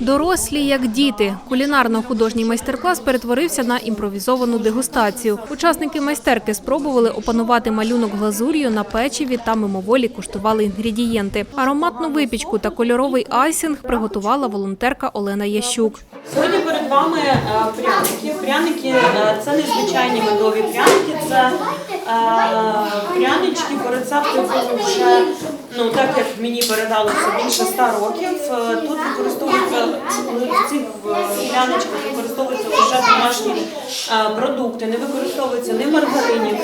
Дорослі як діти. Кулінарно-художній майстер-клас перетворився на імпровізовану дегустацію. Учасники майстерки спробували опанувати малюнок глазур'ю на печиві та мимоволі куштували інгредієнти. Ароматну випічку та кольоровий айсинг приготувала волонтерка Олена Ящук. Сьогодні перед вами е, пряники. Пряники е, це незвичайні медові пряники, це е, прянички по рецепту ну так як мені передали це більше ста років. Е, Тут використовуються в цих е, використовуються вже домашні е, продукти, не використовується ні маргаринів,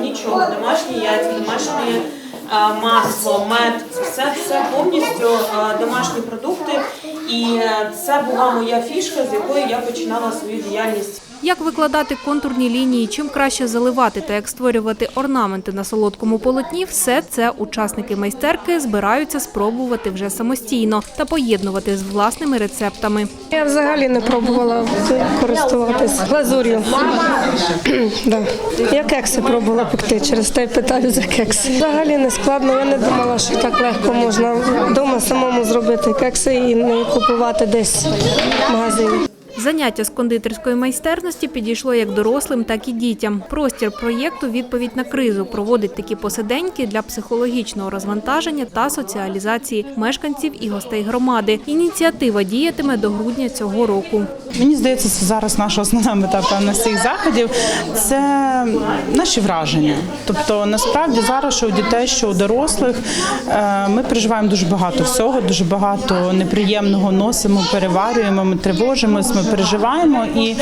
нічого, домашні яйця, домашні. е, Масло, мед, все це повністю домашні продукти, і це була моя фішка, з якої я починала свою діяльність. Як викладати контурні лінії, чим краще заливати та як створювати орнаменти на солодкому полотні, все це учасники майстерки збираються спробувати вже самостійно та поєднувати з власними рецептами. Я взагалі не пробувала користуватись глазур'ю. да. Я кекси пробувала пекти, через те питаю за кекси. Взагалі не складно, я не думала, що так легко можна вдома самому зробити кекси і не купувати десь в магазині. Заняття з кондитерської майстерності підійшло як дорослим, так і дітям. Простір проєкту «Відповідь на кризу проводить такі посиденьки для психологічного розвантаження та соціалізації мешканців і гостей громади. Ініціатива діятиме до грудня цього року. Мені здається, це зараз наша основна мета певно всіх заходів. Це наші враження. Тобто, насправді зараз, що у дітей, що у дорослих, е, ми переживаємо дуже багато всього, дуже багато неприємного носимо, переварюємо, ми тривожимось, ми переживаємо. І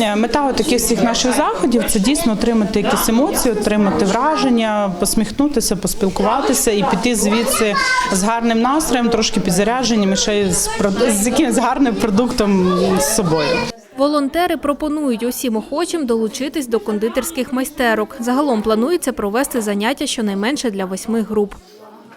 е, мета таких всіх наших заходів це дійсно отримати якісь емоції, отримати враження, посміхнутися, поспілкуватися і піти звідси з гарним настроєм, трошки підзарядженням і ще з з якимось гарним продуктом з собою. Волонтери пропонують усім охочим долучитись до кондитерських майстерок. Загалом планується провести заняття щонайменше для восьми груп.